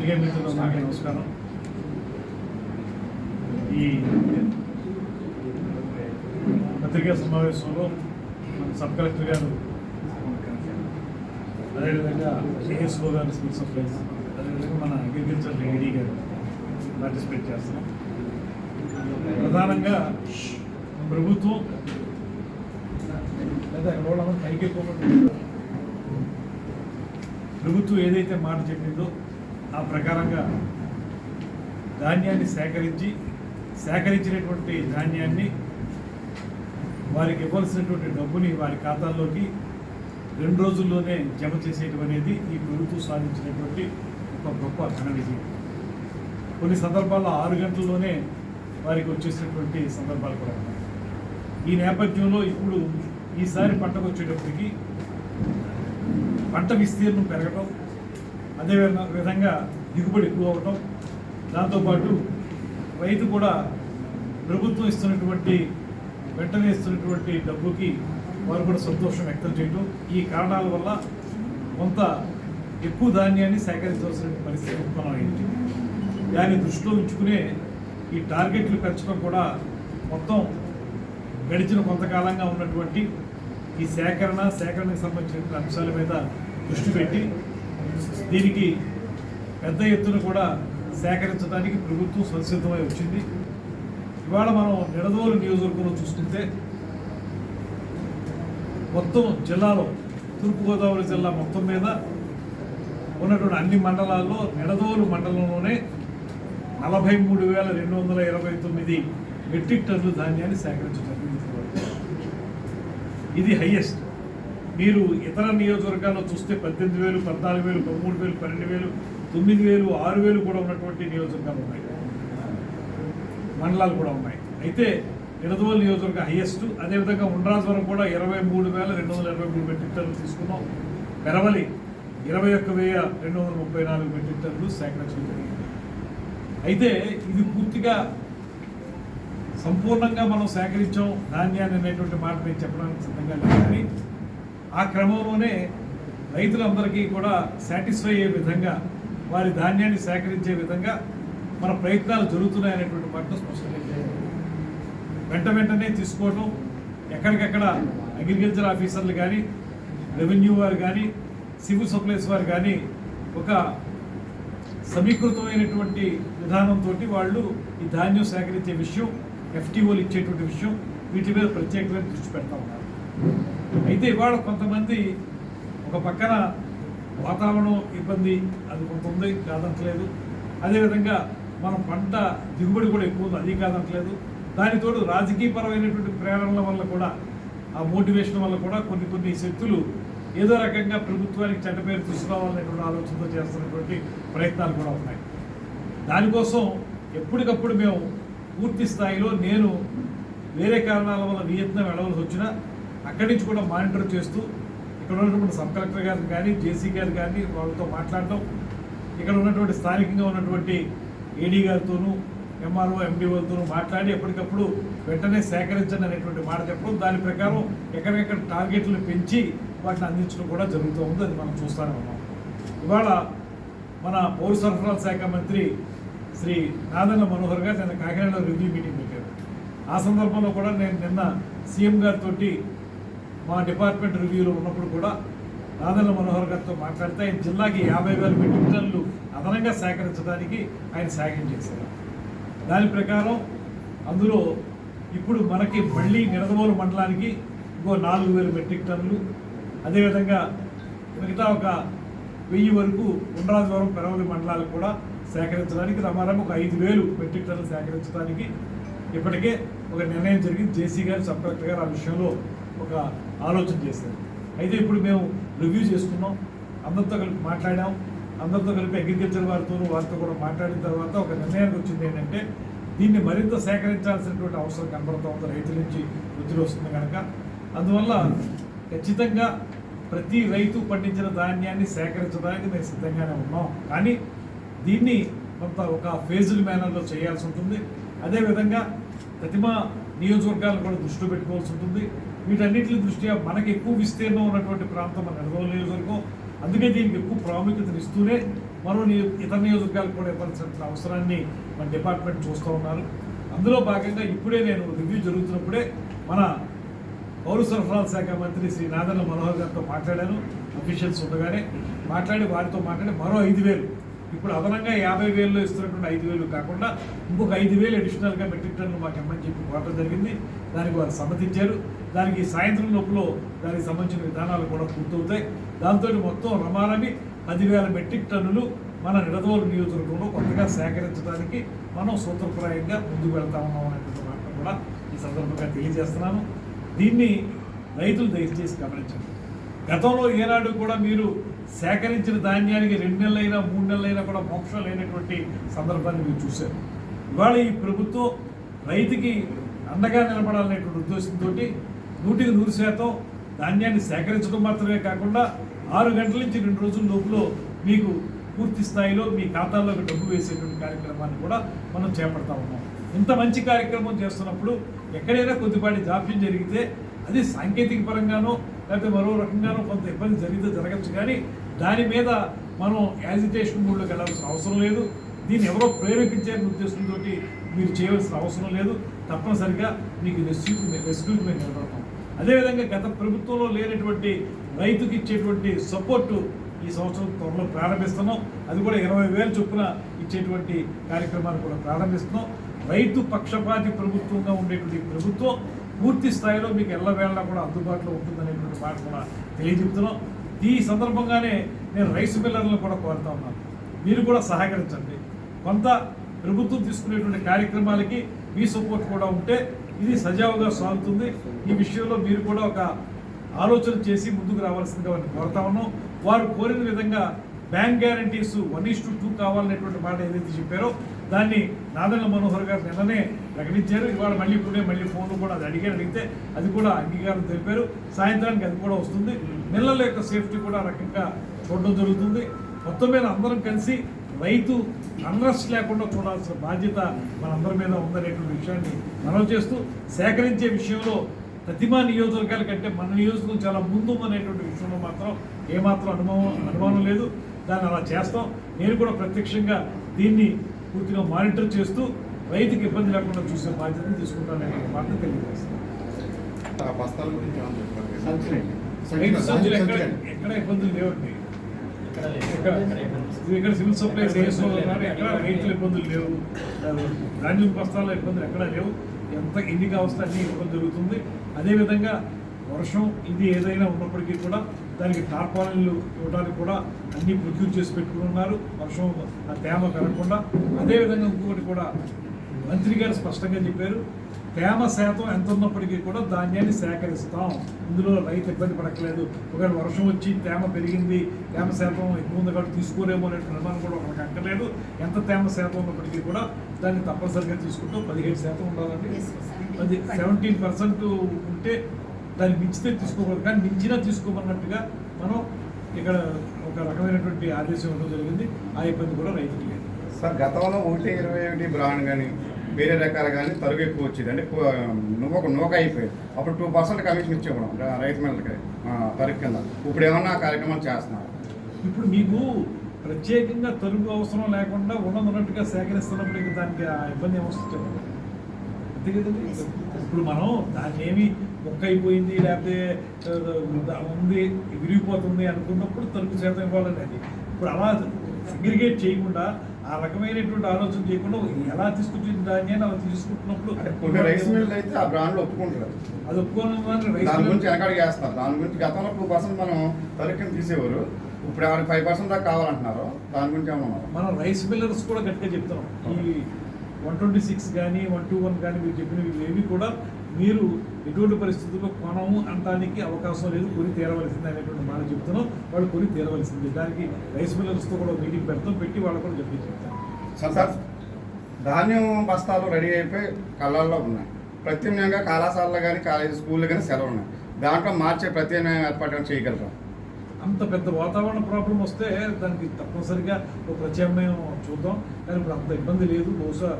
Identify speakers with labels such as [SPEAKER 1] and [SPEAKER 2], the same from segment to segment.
[SPEAKER 1] పత్రికా మిత్రులందరికీ నమస్కారం. ఈ పత్రికా సమావేశంలో మన సబ్ కలెక్టర్ గారు అదేవిధంగా సిఎస్ఓ గారు సివిల్ సప్లైస్ అదేవిధంగా మన అగ్రికల్చర్ ఏడీ గారు పార్టిసిపేట్ చేస్తున్నాం. ప్రధానంగా ప్రభుత్వం లేదా ఎవరో పైకి ప్రభుత్వం ఏదైతే మాట చెప్పిందో ఆ ప్రకారంగా ధాన్యాన్ని సేకరించి సేకరించినటువంటి ధాన్యాన్ని వారికి ఇవ్వాల్సినటువంటి డబ్బుని వారి ఖాతాల్లోకి రెండు రోజుల్లోనే జమ చేసేయటం అనేది ఈ ప్రభుత్వం సాధించినటువంటి ఒక గొప్ప ఘన విజయం. కొన్ని సందర్భాల్లో ఆరు గంటల్లోనే వారికి వచ్చేసినటువంటి సందర్భాలు కూడా ఉన్నాయి. ఈ నేపథ్యంలో ఇప్పుడు ఈసారి పంటకు వచ్చేటప్పటికి పంట విస్తీర్ణం పెరగటం అదే విధంగా దిగుబడి ఎక్కువ అవటం దాంతోపాటు రైతు కూడా ప్రభుత్వం ఇస్తున్నటువంటి వెంటనే ఇస్తున్నటువంటి డబ్బుకి వారు కూడా సంతోషం వ్యక్తం చేయటం ఈ కారణాల వల్ల కొంత ఎక్కువ ధాన్యాన్ని సేకరించవలసిన పరిస్థితి ఉత్పన్నమైంది. దాన్ని దృష్టిలో ఉంచుకునే ఈ టార్గెట్లు పెంచడం కూడా మొత్తం గడిచిన కొంతకాలంగా ఉన్నటువంటి ఈ సేకరణ సేకరణకు సంబంధించిన అంశాల మీద దృష్టి పెట్టి దీనికి పెద్ద ఎత్తున కూడా సేకరించడానికి ప్రభుత్వం సంసిద్ధమై వచ్చింది. ఇవాళ మనం నిడదవోలు నియోజకవర్గంలో చూసుకుంటే మొత్తం జిల్లాలో తూర్పుగోదావరి జిల్లా మొత్తం మీద ఉన్నటువంటి అన్ని మండలాల్లో నిడదవోలు మండలంలోనే నలభై మూడు వేల రెండు వందల ఇరవై తొమ్మిది మెట్రిక్ టన్నుల ధాన్యాన్ని సేకరించడం ఇది హైయెస్ట్. మీరు ఇతర నియోజకవర్గాల్లో చూస్తే పద్దెనిమిది వేలు పద్నాలుగు వేలు పదమూడు వేలు పన్నెండు వేలు తొమ్మిది వేలు ఆరు వేలు కూడా ఉన్నటువంటి నియోజకవర్గాలు ఉన్నాయి. మండలాలు కూడా ఉన్నాయి. అయితే నిడదవోలు నియోజకవర్గం హైయెస్ట్ అదేవిధంగా ఉండ్రాజవరం కూడా ఇరవై మూడు వేల రెండు వందల ఇరవై మూడు మెట్రిక్ టన్నులు తీసుకున్నాం. పెరవలి ఇరవై ఒక్క వెయ్యి రెండు వందల ముప్పై నాలుగు మెట్రిక్ టన్నులు సేకరించడం జరిగింది. అయితే ఇది పూర్తిగా సంపూర్ణంగా మనం సేకరించాం. ధాన్యాన్ని అనేటువంటి మాట మేము చెప్పడానికి సిద్ధంగా లేదు కానీ ఆ క్రమంలోనే రైతులందరికీ కూడా సాటిస్ఫై అయ్యే విధంగా వారి ధాన్యాన్ని సేకరించే విధంగా మన ప్రయత్నాలు జరుగుతున్నాయనేటువంటి మాట స్పష్టంగా వెంట వెంటనే తీసుకోవటం ఎక్కడికెక్కడ అగ్రికల్చర్ ఆఫీసర్లు కానీ రెవెన్యూ వారు కానీ సివిల్ సప్లైస్ వారు కానీ ఒక సమీకృతమైనటువంటి విధానంతో వాళ్ళు ఈ ధాన్యం సేకరించే విషయం ఎఫ్టీఓలు ఇచ్చేటువంటి విషయం వీటి మీద ప్రత్యేకమైన దృష్టి పెడతా ఉన్నారు. అయితే ఇవాళ కొంతమంది ఒక పక్కన వాతావరణం ఇబ్బంది అది కొంత ఉంది కాదంటలేదు అదేవిధంగా మన పంట దిగుబడి కూడా ఎక్కువ ఉంది అది కాదంటలేదు దానితోడు రాజకీయపరమైనటువంటి ప్రేరణల వల్ల కూడా ఆ మోటివేషన్ వల్ల కూడా కొన్ని కొన్ని శక్తులు ఏదో రకంగా ప్రభుత్వానికి చెడ్డ పేరు తీసుకురావాలనేటువంటి ఆలోచనతో చేస్తున్నటువంటి ప్రయత్నాలు కూడా ఉన్నాయి. దానికోసం ఎప్పటికప్పుడు మేము పూర్తి స్థాయిలో నేను వేరే కారణాల వల్ల వియత్నాం వెళ్ళవలసి వచ్చినా అక్కడి నుంచి కూడా మానిటర్ చేస్తూ ఇక్కడ ఉన్నటువంటి సబ్ కలెక్టర్ గారు కానీ జేసీ గారు కానీ వాళ్ళతో మాట్లాడటం ఇక్కడ ఉన్నటువంటి స్థానికంగా ఉన్నటువంటి ఏడీ గారితోనూ ఎంఆర్ఓ ఎండిఓలతోనూ మాట్లాడి ఎప్పటికప్పుడు వెంటనే సేకరించండి అనేటువంటి మాట చెప్పడం దాని ప్రకారం ఎక్కడికెక్కడ టార్గెట్లు పెంచి వాటిని అందించడం కూడా జరుగుతూ ఉంది. అది మనం చూస్తూనే ఉన్నాం. ఇవాళ మన పౌర సరఫరాల శాఖ మంత్రి శ్రీ నాదన్న మనోహర్ గారు నిన్న కాకినాడలో రివ్యూ మీటింగ్ పెట్టారు. ఆ సందర్భంలో కూడా నేను నిన్న సీఎం గారితో మా డిపార్ట్మెంట్ రివ్యూలో ఉన్నప్పుడు కూడా నాదెల్ల మనోహర్ గారితో మాట్లాడితే ఆయన జిల్లాకి యాభై వేల మెట్రిక్ టన్నులు అదనంగా సేకరించడానికి ఆయన సాయం చేశారు. దాని ప్రకారం అందులో ఇప్పుడు మనకి మళ్ళీ నిడదవోలు మండలానికి ఇంకో నాలుగు వేల మెట్రిక్ టన్నులు అదేవిధంగా మిగతా ఒక వెయ్యి వరకు ఉండ్రాజవరం పెరవలి మండలాలకు కూడా సేకరించడానికి రమారం ఒక ఐదు వేలు మెట్రిక్ టన్నులు సేకరించడానికి ఇప్పటికే ఒక నిర్ణయం జరిగింది. జేసీ గారు సబ్ కలెక్టర్ గారు ఆ విషయంలో ఒక ఆలోచన చేశారు. అయితే ఇప్పుడు మేము రివ్యూ చేసుకున్నాం. అందరితో కలిపి మాట్లాడాం. అందరితో కలిపి అగ్రికల్చర్ వారితోనూ వారితో కూడా మాట్లాడిన తర్వాత ఒక నిర్ణయానికి వచ్చింది ఏంటంటే దీన్ని మరింత సేకరించాల్సినటువంటి అవసరం కనబడుతూ ఉంది. రైతుల నుంచి ఒత్తిడి వస్తుంది కనుక. అందువల్ల ఖచ్చితంగా ప్రతి రైతు పండించిన ధాన్యాన్ని సేకరించడానికి మేము సిద్ధంగానే ఉన్నాం. కానీ దీన్ని కొంత ఒక ఫేజుల మేనర్లో చేయాల్సి ఉంటుంది. అదేవిధంగా ప్రతిమ నియోజకవర్గాలను కూడా దృష్టిలో పెట్టుకోవాల్సి ఉంటుంది. వీటన్నిటి దృష్ట్యా మనకి ఎక్కువ విస్తీర్ణం ఉన్నటువంటి ప్రాంతం మన నిడదవోలు నియోజకవర్గం. అందుకే దీనికి ఎక్కువ ప్రాముఖ్యతను ఇస్తూనే మరో ఇతర నియోజకవర్గాలకు కూడా ఇవ్వాల్సిన అవసరాన్ని మన డిపార్ట్మెంట్ చూస్తూ ఉన్నారు. అందులో భాగంగా ఇప్పుడే నేను రివ్యూ జరుగుతున్నప్పుడే మన పౌర సరఫరాల శాఖ మంత్రి శ్రీ నాదన్న మనోహర్ గారితో మాట్లాడాను. అఫీషియల్స్ ఉండగానే మాట్లాడి వారితో మాట్లాడి మరో ఐదు వేలు ఇప్పుడు అదనంగా యాభై వేలు ఇస్తున్నటువంటి ఐదు వేలు కాకుండా ఇంకొక ఐదు వేలు అడిషనల్గా మెట్రిక్ టన్ను మాకు ఇమ్మని చెప్పి కోరడం జరిగింది. దానికి వారు సమ్మతించారు. దానికి సాయంత్రం లోపల దానికి సంబంధించిన విధానాలు కూడా పూర్తవుతాయి. దాంతో మొత్తం రమారమి పదివేల మెట్రిక్ టన్నులు మన నిడదోలు నియోజకవర్గంలో కొత్తగా సేకరించడానికి మనం సూత్రప్రాయంగా ముందుకు వెళ్తా ఉన్నాం అనేటువంటి మాట కూడా ఈ సందర్భంగా తెలియజేస్తున్నాను. దీన్ని రైతులు దయచేసి గమనించండి. గతంలో ఏనాడు కూడా మీరు సేకరించిన ధాన్యానికి రెండు నెలలైనా మూడు నెలలైనా కూడా మోక్షం లేనటువంటి సందర్భాన్ని మీరు చూశారు. ఇవాళ ఈ ప్రభుత్వం రైతుకి అండగా నిలబడాలనేటువంటి ఉద్దేశంతో నూటికి నూరు శాతం ధాన్యాన్ని సేకరించడం మాత్రమే కాకుండా ఆరు గంటల నుంచి రెండు రోజుల లోపల మీకు పూర్తి స్థాయిలో మీ ఖాతాల్లోకి డబ్బు వేసేటువంటి కార్యక్రమాన్ని కూడా మనం చేపడతా ఉన్నాం. ఇంత మంచి కార్యక్రమం చేస్తున్నప్పుడు ఎక్కడైనా కొద్దిపాటి జాప్యం జరిగితే అది సాంకేతిక పరంగానో లేకపోతే మరో రకంగానో కొంత ఇబ్బంది జరిగితే జరగచ్చు. కానీ దాని మీద మనం యాజిటేషన్ మూడ్లోకి వెళ్ళాల్సిన అవసరం లేదు. దీన్ని ఎవరో ప్రేరేపించే ఉద్దేశంతో మీరు చేయవలసిన అవసరం లేదు. తప్పనిసరిగా మీకు రెస్క్యూ రెస్క్యూకి మేము నిలబడతాం. అదేవిధంగా గత ప్రభుత్వంలో లేనటువంటి రైతుకి ఇచ్చేటువంటి సపోర్టు ఈ సంవత్సరం త్వరలో ప్రారంభిస్తున్నాం. అది కూడా ఇరవై వేలు చొప్పున ఇచ్చేటువంటి కార్యక్రమాన్ని కూడా ప్రారంభిస్తున్నాం. రైతు పక్షపాతి ప్రభుత్వంగా ఉండేటువంటి ప్రభుత్వం పూర్తి స్థాయిలో మీకు ఎల్లవేళలా కూడా అందుబాటులో ఉంటుందనేటువంటి మాట కూడా తెలియజెప్తున్నాం. ఈ సందర్భంగానే నేను రైస్ మిల్లర్లను కూడా కోరుతా ఉన్నాను. మీరు కూడా సహకరించండి. కొంత ప్రభుత్వం తీసుకునేటువంటి కార్యక్రమాలకి మీ సపోర్ట్ కూడా ఉంటే ఇది సజావుగా సాగుతుంది. ఈ విషయంలో మీరు కూడా ఒక ఆలోచన చేసి ముందుకు రావాల్సిందిగా వారిని కోరుతా ఉన్నాం వారు కోరిన విధంగా bank guarantees one is to two కావాలనేటువంటి మాట ఏదైతే చెప్పారో దాన్ని నాదన మనోహర్ గారు నిన్ననే ప్రకటించారు ఇవాళ మళ్ళీ ఇప్పుడే మళ్ళీ ఫోన్లు కూడా అది అడిగారు అడిగితే అది కూడా అంగీకారం తెలిపారు. సాయంత్రానికి అది కూడా వస్తుంది. మిల్లల యొక్క సేఫ్టీ కూడా రకంగా చూడడం జరుగుతుంది. మొత్తం మీద అందరం కలిసి రైతు అన్రస్ట్ లేకుండా చూడాల్సిన బాధ్యత మనందరి మీద ఉందనేటువంటి విషయాన్ని మనం చేస్తూ సేకరించే విషయంలో ప్రతిమా నియోజకవర్గాల కంటే మన నియోజకవర్గం చాలా ముందు అనేటువంటి విషయంలో మాత్రం ఏమాత్రం అనుభవం అనుమానం లేదు. దాన్ని అలా చేస్తాం. నేను కూడా ప్రత్యక్షంగా దీన్ని పూర్తిగా మానిటర్ చేస్తూ రైతుకి ఇబ్బంది లేకుండా చూసే బాధ్యతను తీసుకుంటాననే మాట తెలియజేస్తాను. ఎక్కడ ఇబ్బందులు లేవండి.
[SPEAKER 2] ఇక్కడ
[SPEAKER 1] సివిల్ సప్లైస్ ఎక్కడ రైతుల ఇబ్బందులు లేవు. ధాన్యం బస్తాల ఇబ్బందులు ఎక్కడా లేవు. ఎంత ఎన్ని కావస్తే అన్ని ఇబ్బంది జరుగుతుంది. అదేవిధంగా వర్షం ఇది ఏదైనా ఉన్నప్పటికీ కూడా దానికి టార్పాలిన్లు ఇవ్వడానికి కూడా అన్ని ప్రొక్యూర్ చేసి పెట్టుకుని ఉన్నారు. వర్షం ఆ తేమ పెరగకుండా. అదేవిధంగా ఇంకొకటి కూడా మంత్రి గారు స్పష్టంగా చెప్పారు. తేమ శాతం ఎంత ఉన్నప్పటికీ కూడా ధాన్యాన్ని సేకరిస్తాం. ఇందులో రైతు ఇబ్బంది పడట్లేదు. ఒకవేళ వర్షం వచ్చి తేమ పెరిగింది తేమ శాతం ఎక్కువ ఉంది కాబట్టి తీసుకోరేమో అనే నిర్మాణం కూడా మనకు అక్కర్లేదు. ఎంత తేమ శాతం ఉన్నప్పటికీ కూడా దాన్ని తప్పనిసరిగా తీసుకుంటూ పదిహేడు శాతం ఉండాలండి. అది సెవెంటీన్ పర్సెంట్ ఉంటే దాన్ని మించితే తీసుకోకూడదు. కానీ మించినా తీసుకోమన్నట్టుగా మనం ఇక్కడ ఒక రకమైనటువంటి ఆదేశం ఇవ్వడం జరిగింది. ఆ ఇబ్బంది కూడా రైతుకి లేదు.
[SPEAKER 3] సార్ గతంలో ఒకటి ఇరవై ఒకటి బ్రాండ్ కానీ వేరే రకాలు కానీ తరుగు ఎక్కువ వచ్చేది. అంటే నువ్వు నూక అయిపోయింది. అప్పుడు టూ పర్సెంట్ కమిషన్ ఇచ్చేవాడు రైతు మిల్లకి తరుగు కింద. ఇప్పుడు ఏమన్నా కార్యక్రమాలు చేస్తున్నారు?
[SPEAKER 1] ఇప్పుడు మీకు ప్రత్యేకంగా తరుగు అవసరం లేకుండా ఉన్నదన్నట్టుగా సేకరిస్తున్నప్పుడు ఇంకా దానికి ఆ ఇబ్బంది ఏమొస్తుంది అంతే కదండి? ఇప్పుడు మనం దాన్ని ఏమి మొక్క అయిపోయింది లేకపోతే ఉంది విరిగిపోతుంది అనుకున్నప్పుడు తరుగు శాతం ఇవ్వాలని అది. ఇప్పుడు అలా సెగ్రిగేట్ చేయకుండా ఆ రకమైనటువంటి ఆలోచన చేయకుండా ఎలా తీసుకొచ్చిన ధాన్యాన్ని అలా తీసుకుంటున్నప్పుడు
[SPEAKER 3] రైస్ మిల్ అయితే ఆ బ్రాండ్లో ఒప్పుకుంటారు.
[SPEAKER 1] అది ఒప్పుకోవడం రైస్
[SPEAKER 3] దాని గురించి వెనకాడికి వేస్తారు దాని గురించి గతంలో టూ పర్సెంట్ మనం తరుగు కింద తీసేవారు. ఇప్పుడు ఎవరికి ఫైవ్ పర్సెంట్ దాకా కావాలంటున్నారు. దాని గురించి ఏమన్నా
[SPEAKER 1] మనం రైస్ మిల్లర్స్ కూడా గట్టిగా చెప్తున్నాం. ఈ వన్ ట్వంటీ సిక్స్ కానీ వన్ టూ వన్ కానీ మీరు చెప్పినవి ఏవి కూడా మీరు ఎటువంటి పరిస్థితుల్లో కొనము అనడానికి అవకాశం లేదు కొని తీరవలసింది అనేటువంటి మాట చెప్తున్నాం. వాళ్ళు కొని తీరవలసింది. దానికి రైస్ మిల్లర్స్తో కూడా మీటింగ్ పెడతాం పెట్టి వాళ్ళు కూడా చెప్పి చెప్తాం.
[SPEAKER 3] సార్ ధాన్యం బస్తాలు రెడీ అయిపోయి కళ్ళల్లో ఉన్నాయి. ప్రత్యామ్నాయంగా కళాశాలలో కానీ కాలేజీ స్కూల్లో కానీ సెలవు ఉన్నాయి. దాంట్లో మార్చే ప్రత్యామ్నాయం ఏర్పాటు చేయగలరా?
[SPEAKER 1] అంత పెద్ద వాతావరణ ప్రాబ్లం వస్తే దానికి తప్పనిసరిగా ఒక ప్రత్యామ్నాయం చూద్దాం. కానీ ఇప్పుడు అంత ఇబ్బంది లేదు. బహుశా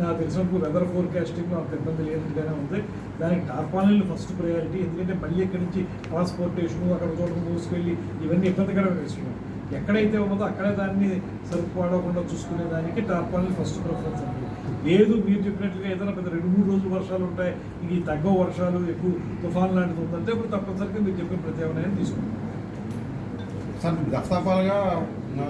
[SPEAKER 1] నాకు తెలిసినప్పుడు వెదర్ ఫోర్కాస్టింగ్ అంత ఇబ్బంది లేనట్టుగానే ఉంది. దానికి టార్పాలిన్లు ఫస్ట్ ప్రయారిటీ ఎందుకంటే మళ్ళీ ఇక్కడి నుంచి ట్రాన్స్పోర్టేషన్ అక్కడ చోట్ల మోసుకెళ్ళి ఇవన్నీ ఇబ్బందికరమైన విషయం ఎక్కడైతే ఉన్నదో అక్కడే దాన్ని సరిపడకుండా చూసుకునే దానికి టార్పాలిన్ ఫస్ట్ ప్రిఫరెన్స్ అండి. లేదు మీరు చెప్పినట్లుగా ఏదైనా పెద్ద రెండు మూడు రోజులు వర్షాలు ఉంటాయి ఇక ఈ తగ్గ వర్షాలు ఎక్కువ తుఫాన్ లాంటిది ఉందంటే ఇప్పుడు తప్పనిసరిగా మీరు చెప్పిన ప్రత్యామ్నాయం తీసుకుంటాం
[SPEAKER 2] సార్ దస్తాపాలుగా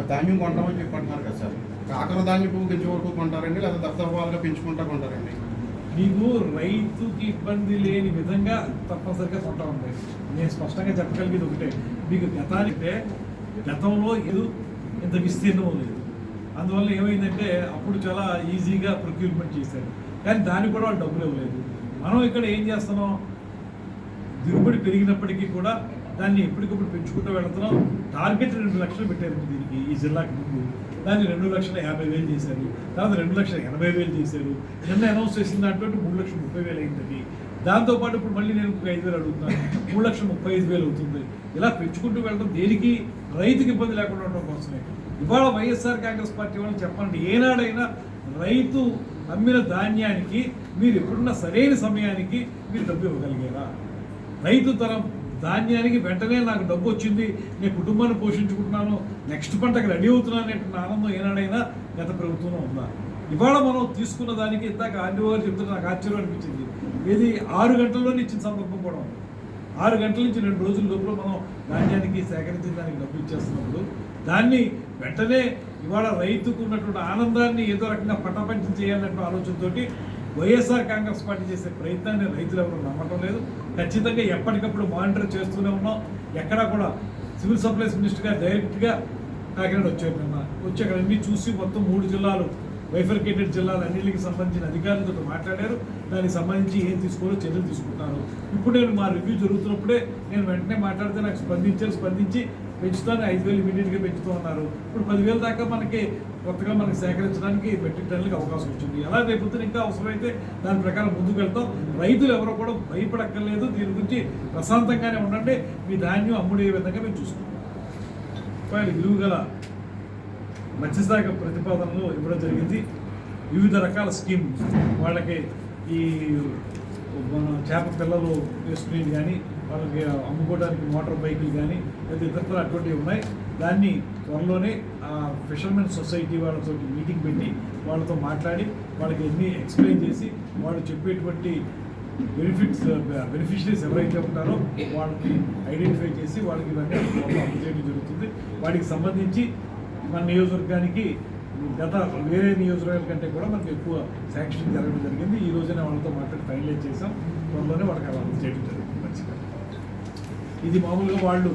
[SPEAKER 2] ధాన్యం కొంటామని చెప్పి అంటున్నారు కదా సార్. కాకర ధాన్యపు గింజ వరకు కొంటారండి లేదా దఫాలుగా పెంచుకుంటా కొంటారండి.
[SPEAKER 1] మీకు రైతుకి ఇబ్బంది లేని విధంగా తప్పనిసరిగా కొంటా ఉంటాయి. నేను స్పష్టంగా చెప్పగలిగేది ఒకటే. మీకు గతానికే గతంలో ఏదో ఇంత విస్తీర్ణం లేదు. అందువల్ల ఏమైందంటే అప్పుడు చాలా ఈజీగా ప్రొక్యూర్మెంట్ చేశారు. కానీ దానికి కూడా వాళ్ళు డబ్బులు ఇవ్వలేదు. మనం ఇక్కడ ఏం చేస్తున్నాం? దిగుబడి పెరిగినప్పటికీ కూడా దాన్ని ఎప్పటికప్పుడు పెంచుకుంటూ వెళుతున్నాం. టార్గెట్ రెండు లక్షలు పెట్టారు దీనికి ఈ జిల్లాకి ముందు. దాన్ని రెండు లక్షల యాభై వేలు చేశారు. తర్వాత రెండు లక్షల ఎనభై వేలు చేశారు. నిన్న అనౌన్స్ చేసిన దాంట్లో మూడు లక్షల ముప్పై వేలు అయింది దాంతోపాటు ఇప్పుడు మళ్ళీ నేను ఒక ఐదు వేలు అడుగుతున్నాను. మూడు లక్షల ముప్పై ఐదు వేలు అవుతుంది. ఇలా పెంచుకుంటూ వెళ్ళడం దేనికి? రైతుకి ఇబ్బంది లేకుండా ఉండడం కోసమే. ఇవాళ వైఎస్ఆర్ కాంగ్రెస్ పార్టీ వాళ్ళు చెప్పండి. ఏనాడైనా రైతు అమ్మిన ధాన్యానికి మీరు ఎప్పుడున్న సరైన సమయానికి మీరు డబ్బు ఇవ్వగలిగారా? రైతు తరం ధాన్యానికి వెంటనే నాకు డబ్బు వచ్చింది నేను కుటుంబాన్ని పోషించుకుంటున్నాను నెక్స్ట్ పంటకి రెడీ అవుతున్నాను అనేటువంటి ఆనందం ఏనాడైనా గత ప్రభుత్వంలో ఉందా? ఇవాళ మనం తీసుకున్న దానికి ఇందాక ఆర్డీఓ గారు నాకు ఆశ్చర్యం అనిపించింది. ఇది ఆరు గంటల్లోనే ఇచ్చిన సందర్భం కూడా ఉంది. ఆరు గంటల నుంచి రెండు రోజుల లోపల మనం ధాన్యానికి సేకరించిన దానికి డబ్బు ఇచ్చేస్తున్నప్పుడు దాన్ని వెంటనే ఇవాళ రైతుకు ఉన్నటువంటి ఆనందాన్ని ఏదో రకంగా పటాపంచం చేయాలన్నటువంటి ఆలోచనతోటి వైఎస్ఆర్ కాంగ్రెస్ పార్టీ చేసే ప్రయత్నాన్ని రైతులు ఎవరు నమ్మటం లేదు. ఖచ్చితంగా ఎప్పటికప్పుడు మానిటర్ చేస్తూనే ఉన్నాం. ఎక్కడా కూడా సివిల్ సప్లైస్ మినిస్టర్ గారు డైరెక్ట్గా కాకినాడ వచ్చారు నిన్న. వచ్చి అక్కడ అన్ని చూసి మొత్తం మూడు జిల్లాలు వైఫర్కేటెడ్ జిల్లాలు అన్నింటికి సంబంధించిన అధికారులతో మాట్లాడారు. దానికి సంబంధించి ఏం తీసుకోవాలో చర్యలు తీసుకుంటున్నారు. ఇప్పుడు నేను మా రివ్యూ జరుగుతున్నప్పుడే నేను వెంటనే మాట్లాడితే నాకు స్పందించారు. స్పందించి పెంచుతాను. ఐదు వేలు ఇమీడియట్గా పెంచుతూ ఉన్నారు. ఇప్పుడు పదివేల దాకా మనకి కొత్తగా మనకి సేకరించడానికి మెట్రిక్ టన్నులకి అవకాశం వచ్చింది. ఎలా రేపొద్దున ఇంకా అవసరమైతే దాని ప్రకారం ముందుకు వెళ్తాం. రైతులు ఎవరో కూడా భయపడక్కర్లేదు. దీని గురించి ప్రశాంతంగానే ఉండండి. మీ ధాన్యం అమ్ముడే విధంగా మేము చూసుకుంటాం రూపాయలు విలువ గల మత్స్యశాఖ ప్రతిపాదనలు ఇవ్వడం జరిగింది. వివిధ రకాల స్కీమ్ వాళ్ళకి ఈ మన చేప పిల్లలు వేసుకునేది కానీ వాళ్ళకి అమ్ముకోవడానికి మోటార్ బైకులు కానీ లేదా ఇతర అటువంటివి ఉన్నాయి. దాన్ని త్వరలోనే ఫిషర్మెన్ సొసైటీ వాళ్ళతో మీటింగ్ పెట్టి వాళ్ళతో మాట్లాడి వాళ్ళకి అన్నీ ఎక్స్ప్లెయిన్ చేసి వాళ్ళు చెప్పేటువంటి బెనిఫిట్స్ బెనిఫిషరీస్ ఎవరైతే ఉంటారో వాళ్ళకి ఐడెంటిఫై చేసి వాళ్ళకి ఇవన్నీ త్వరలో జరుగుతుంది. వాటికి సంబంధించి మన నియోజకవర్గానికి గత వేరే నియోజకవర్గాల కంటే కూడా మనకు ఎక్కువ శాంక్షన్ జరగడం జరిగింది. ఈ రోజునే వాళ్ళతో మాట్లాడి ఫైనలైజ్ చేసాం త్వరలోనే వాళ్ళకి అలా చేయడం జరిగింది మంచిగా. ఇది మామూలుగా వాళ్ళు